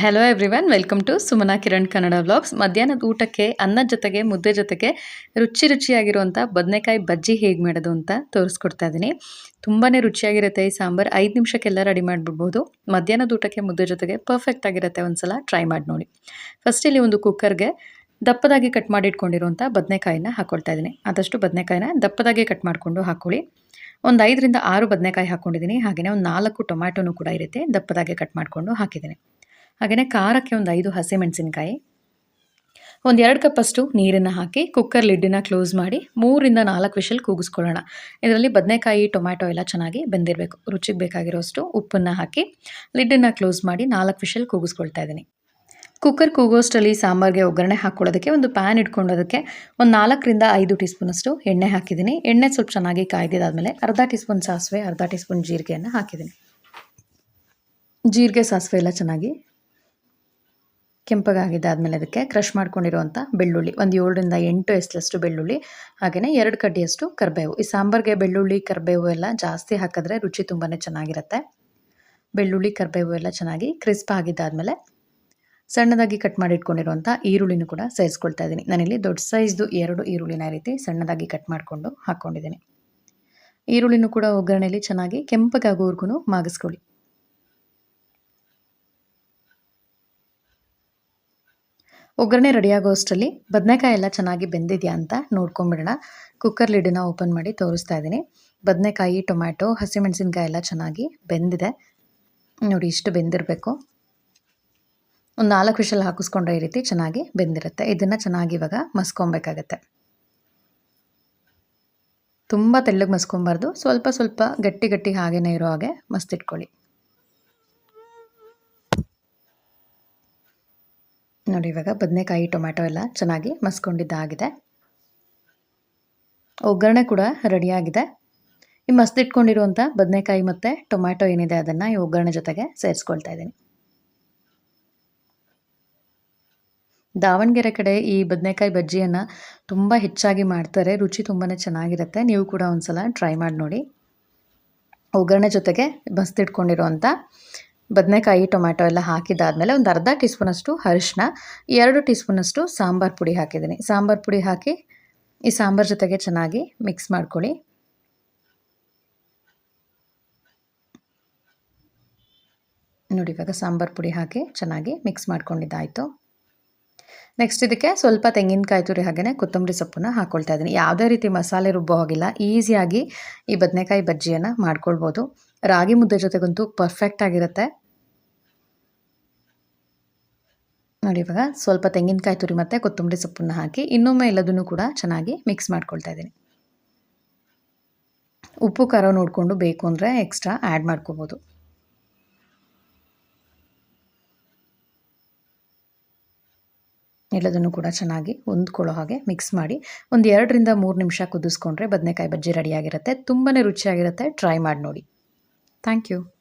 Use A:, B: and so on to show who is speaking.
A: Hello everyone welcome to Sumana Kiran Kannada vlogs ಮಧ್ಯಾಹ್ನದ ಊಟಕ್ಕೆ, ಅನ್ನದ ಜೊತೆಗೆ, ಮುದ್ದೆ ಜೊತೆಗೆ ರುಚಿ ರುಚಿಯಾಗಿರುವಂಥ ಬದನೆಕಾಯಿ ಬಜ್ಜಿ ಹೇಗೆ ಮಾಡೋದು ಅಂತ ತೋರಿಸ್ಕೊಡ್ತಾ ಇದ್ದೀನಿ. ತುಂಬಾ ರುಚಿಯಾಗಿರುತ್ತೆ ಈ ಸಾಂಬಾರು. ಐದು ನಿಮಿಷಕ್ಕೆಲ್ಲ ರೆಡಿ ಮಾಡಿಬಿಡ್ಬೋದು. ಮಧ್ಯಾಹ್ನದ ಊಟಕ್ಕೆ, ಮುದ್ದೆ ಜೊತೆಗೆ ಪರ್ಫೆಕ್ಟ್ ಆಗಿರುತ್ತೆ ಒಂದ್ಸಲ ಟ್ರೈ ಮಾಡಿ ನೋಡಿ. ಫಸ್ಟ್ ಇಲ್ಲಿ ಒಂದು ಕುಕ್ಕರ್ಗೆ ದಪ್ಪದಾಗಿ ಕಟ್ ಮಾಡಿ ಇಟ್ಕೊಂಡಿರುವಂಥ ಬದನೆಕಾಯಿನ ಹಾಕ್ಕೊಳ್ತಾ ಇದ್ದೀನಿ. ಆದಷ್ಟು ಬದನೆಕಾಯಿನ ದಪ್ಪದಾಗಿ ಕಟ್ ಮಾಡಿಕೊಂಡು ಹಾಕ್ಕೊಳ್ಳಿ ಒಂದು ಐದರಿಂದ ಆರು ಬದನೆಕಾಯಿ ಹಾಕ್ಕೊಂಡಿದ್ದೀನಿ ಹಾಗೆಯೇ ಒಂದು ನಾಲ್ಕು ಟೊಮ್ಯಾಟೊನೂ ಕೂಡ ಇರುತ್ತೆ, ದಪ್ಪದಾಗೆ ಕಟ್ ಮಾಡಿಕೊಂಡು ಹಾಕಿದ್ದೀನಿ. ಹಾಗೆಯೇ ಖಾರಕ್ಕೆ ಒಂದು ಐದು ಹಸಿಮೆಣಸಿನ್ಕಾಯಿ, ಒಂದು ಎರಡು ಕಪ್ಪಷ್ಟು ನೀರನ್ನು ಹಾಕಿ ಕುಕ್ಕರ್ ಲಿಡ್ಡಿನ ಕ್ಲೋಸ್ ಮಾಡಿ ಮೂರಿಂದ ನಾಲ್ಕು ವಿಷಲ್ ಕೂಗಿಸ್ಕೊಳ್ಳೋಣ. ಇದರಲ್ಲಿ ಬದನೆಕಾಯಿ, ಟೊಮ್ಯಾಟೊ ಎಲ್ಲ ಚೆನ್ನಾಗಿ ಬೆಂದಿರಬೇಕು. ರುಚಿಗೆ ಬೇಕಾಗಿರೋಷ್ಟು ಉಪ್ಪನ್ನು ಹಾಕಿ ಲಿಡ್ಡನ್ನು ಕ್ಲೋಸ್ ಮಾಡಿ ನಾಲ್ಕು ವಿಷಲ್ ಕೂಗಿಸ್ಕೊಳ್ತಾ ಇದ್ದೀನಿ. ಕುಕ್ಕರ್ ಕೂಗೋಷ್ಟರಲ್ಲಿ ಸಾಂಬಾರಿಗೆ ಒಗ್ಗರಣೆ ಹಾಕ್ಕೊಳ್ಳೋದಕ್ಕೆ ಒಂದು ಪ್ಯಾನ್ ಇಟ್ಕೊಂಡೋದಕ್ಕೆ ಒಂದು ನಾಲ್ಕರಿಂದ ಐದು ಟೀ ಸ್ಪೂನಷ್ಟು ಎಣ್ಣೆ ಹಾಕಿದ್ದೀನಿ. ಎಣ್ಣೆ ಸ್ವಲ್ಪ ಚೆನ್ನಾಗಿ ಕಾಯ್ದಿದ್ದಾದಮೇಲೆ ಅರ್ಧ ಟೀ ಸ್ಪೂನ್ ಸಾಸಿವೆ, ಅರ್ಧ ಟೀ ಸ್ಪೂನ್ ಜೀರಿಗೆಯನ್ನು ಹಾಕಿದ್ದೀನಿ. ಜೀರಿಗೆ, ಸಾಸಿವೆ ಎಲ್ಲ ಚೆನ್ನಾಗಿ ಕೆಂಪಗಾಗಿದ್ದಾದಮೇಲೆ ಅದಕ್ಕೆ ಕ್ರಷ್ ಮಾಡ್ಕೊಂಡಿರುವಂಥ ಬೆಳ್ಳುಳ್ಳಿ. ಒಂದು ಏಳರಿಂದ ಎಂಟು ಎಸ್ಲಷ್ಟು ಬೆಳ್ಳುಳ್ಳಿ ಹಾಗೆಯೇ ಎರಡು ಕಡ್ಡಿಯಷ್ಟು ಕರಿಬೇವು. ಈ ಸಾಂಬಾರಿಗೆ ಬೆಳ್ಳುಳ್ಳಿ, ಕರಿಬೇವು ಎಲ್ಲ ಜಾಸ್ತಿ ಹಾಕಿದ್ರೆ ರುಚಿ ತುಂಬಾ ಚೆನ್ನಾಗಿರುತ್ತೆ. ಬೆಳ್ಳುಳ್ಳಿ, ಕರಿಬೇವು ಎಲ್ಲ ಚೆನ್ನಾಗಿ ಕ್ರಿಸ್ಪ್ ಆಗಿದ್ದಾದಮೇಲೆ ಸಣ್ಣದಾಗಿ ಕಟ್ ಮಾಡಿ ಇಟ್ಕೊಂಡಿರುವಂಥ ಈರುಳ್ಳಿನೂ ಕೂಡ ಸೇರಿಸ್ಕೊಳ್ತಾ ಇದ್ದೀನಿ ನಾನಿಲ್ಲಿ ದೊಡ್ಡ ಸೈಜ್ದು ಎರಡು ಈರುಳ್ಳಿನ ರೀತಿ ಸಣ್ಣದಾಗಿ ಕಟ್ ಮಾಡಿಕೊಂಡು ಹಾಕ್ಕೊಂಡಿದ್ದೀನಿ ಈರುಳ್ಳಿನೂ ಕೂಡ ಒಗ್ಗರಣೆಯಲ್ಲಿ ಚೆನ್ನಾಗಿ ಕೆಂಪಗಾಗೋವರೆಗೂ ಮಾಗಿಸ್ಕೊಳ್ಳಿ. ಒಗ್ಗರಣೆ ರೆಡಿಯಾಗೋ ಅಷ್ಟರಲ್ಲಿ ಬದನೆಕಾಯಿ ಎಲ್ಲ ಚೆನ್ನಾಗಿ ಬೆಂದಿದೆಯಾ ಅಂತ ನೋಡ್ಕೊಂಬಿಡೋಣ. ಕುಕ್ಕರ್ ಲಿಡನ್ನ ಓಪನ್ ಮಾಡಿ ತೋರಿಸ್ತಾ ಇದ್ದೀನಿ. ಬದನೆಕಾಯಿ, ಟೊಮ್ಯಾಟೊ, ಹಸಿಮೆಣಸಿನ್ಕಾಯಿ ಎಲ್ಲ ಚೆನ್ನಾಗಿ ಬೆಂದಿದೆ. ನೋಡಿ ಇಷ್ಟು ಬೆಂದಿರಬೇಕು. ಒಂದು ನಾಲ್ಕು ವಿಷಲ್ ಹಾಕಿಸ್ಕೊಂಡ್ರೆ ಈ ರೀತಿ ಚೆನ್ನಾಗಿ ಬೆಂದಿರುತ್ತೆ. ಇದನ್ನು ಚೆನ್ನಾಗಿ ಇವಾಗ ಮಸ್ಕೊಬೇಕಾಗತ್ತೆ. ತುಂಬ ತೆಳ್ಳಗೆ ಮಸ್ಕೊಬಾರ್ದು. ಸ್ವಲ್ಪ ಸ್ವಲ್ಪ ಗಟ್ಟಿ ಗಟ್ಟಿ ಹಾಗೇನೇ ಇರೋ ಹಾಗೆ ಮಸ್ತಿಟ್ಕೊಳ್ಳಿ ನೋಡಿ, ಇವಾಗ ಬದನೆಕಾಯಿ, ಟೊಮ್ಯಾಟೊ ಎಲ್ಲ ಚೆನ್ನಾಗಿ ಮಸ್ಕೊಂಡಿದ್ದಾಗಿದೆ. ಒಗ್ಗರಣೆ ಕೂಡ ರೆಡಿಯಾಗಿದೆ ಈ ಮಸ್ತಿಟ್ಕೊಂಡಿರುವಂಥ ಬದನೆಕಾಯಿ ಮತ್ತು ಟೊಮ್ಯಾಟೊ ಏನಿದೆ ಅದನ್ನು ಈ ಒಗ್ಗರಣೆ ಜೊತೆಗೆ ಸೇರಿಸ್ಕೊಳ್ತಾ ಇದ್ದೀನಿ. ದಾವಣಗೆರೆ ಕಡೆ ಈ ಬದನೆಕಾಯಿ ಬಜ್ಜಿಯನ್ನು ತುಂಬ ಹೆಚ್ಚಾಗಿ ಮಾಡ್ತಾರೆ. ರುಚಿ ತುಂಬಾ ಚೆನ್ನಾಗಿರುತ್ತೆ. ನೀವು ಕೂಡ ಒಂದ್ಸಲ ಟ್ರೈ ಮಾಡಿ ನೋಡಿ. ಒಗ್ಗರಣೆ ಜೊತೆಗೆ ಬಸ್ತಿಟ್ಕೊಂಡಿರೋವಂಥ ಬದನೆಕಾಯಿ ಟೊಮ್ಯಾಟೊ ಎಲ್ಲ ಹಾಕಿದ್ದಾದಮೇಲೆ ಒಂದು ಅರ್ಧ ಟೀ ಸ್ಪೂನಷ್ಟು ಅರಿಶಿನ ಎರಡು ಟೀ ಸ್ಪೂನಷ್ಟು ಸಾಂಬಾರು ಪುಡಿ ಹಾಕಿದ್ದೀನಿ. ಸಾಂಬಾರು ಪುಡಿ ಹಾಕಿ ಈ ಸಾಂಬಾರು ಜೊತೆಗೆ ಚೆನ್ನಾಗಿ ಮಿಕ್ಸ್ ಮಾಡ್ಕೊಳ್ಳಿ. ನೋಡಿ, ಇವಾಗ ಸಾಂಬಾರು ಪುಡಿ ಹಾಕಿ ಚೆನ್ನಾಗಿ ಮಿಕ್ಸ್ ಮಾಡ್ಕೊಂಡಿದ್ದಾಯಿತು. ನೆಕ್ಸ್ಟ್ ಇದಕ್ಕೆ ಸ್ವಲ್ಪ ತೆಂಗಿನಕಾಯಿ ತುರಿ ಹಾಗೆಯೇ ಕೊತ್ತಂಬರಿ ಸೊಪ್ಪನ್ನು ಹಾಕ್ಕೊಳ್ತಾ ಇದ್ದೀನಿ. ಯಾವುದೇ ರೀತಿ ಮಸಾಲೆ ರುಬ್ಬೋ ಹೋಗಿಲ್ಲ. ಈಸಿಯಾಗಿ ಈ ಬದನೆಕಾಯಿ ಬಜ್ಜಿಯನ್ನು ಮಾಡ್ಕೊಳ್ಬೋದು. ರಾಗಿ ಮುದ್ದೆ ಜೊತೆಗಂತೂ ಪರ್ಫೆಕ್ಟ್ ಆಗಿರುತ್ತೆ. ನೋಡಿ ಇವಾಗ ಸ್ವಲ್ಪ ತೆಂಗಿನಕಾಯಿ ತುರಿ ಮತ್ತು ಕೊತ್ತಂಬರಿ ಸೊಪ್ಪನ್ನು ಹಾಕಿ ಇನ್ನೊಮ್ಮೆ ಎಲ್ಲದನ್ನು ಕೂಡ ಚೆನ್ನಾಗಿ ಮಿಕ್ಸ್ ಮಾಡ್ಕೊಳ್ತಾ ಇದ್ದೀನಿ. ಉಪ್ಪು, ಖಾರ ನೋಡಿಕೊಂಡು ಬೇಕು ಅಂದರೆ ಎಕ್ಸ್ಟ್ರಾ ಆ್ಯಡ್ ಮಾಡ್ಕೋಬೋದು. ಎಲ್ಲದನ್ನು ಕೂಡ ಚೆನ್ನಾಗಿ ಹೊಂದ್ಕೊಳ್ಳೋ ಹಾಗೆ ಮಿಕ್ಸ್ ಮಾಡಿ ಒಂದು ಎರಡರಿಂದ ಮೂರು ನಿಮಿಷ ಕುದಿಸ್ಕೊಂಡ್ರೆ ಬದನೆಕಾಯಿ ಬಜ್ಜಿ ರೆಡಿಯಾಗಿರುತ್ತೆ ತುಂಬಾ ರುಚಿಯಾಗಿರುತ್ತೆ. ಟ್ರೈ ಮಾಡಿ ನೋಡಿ. Thank you.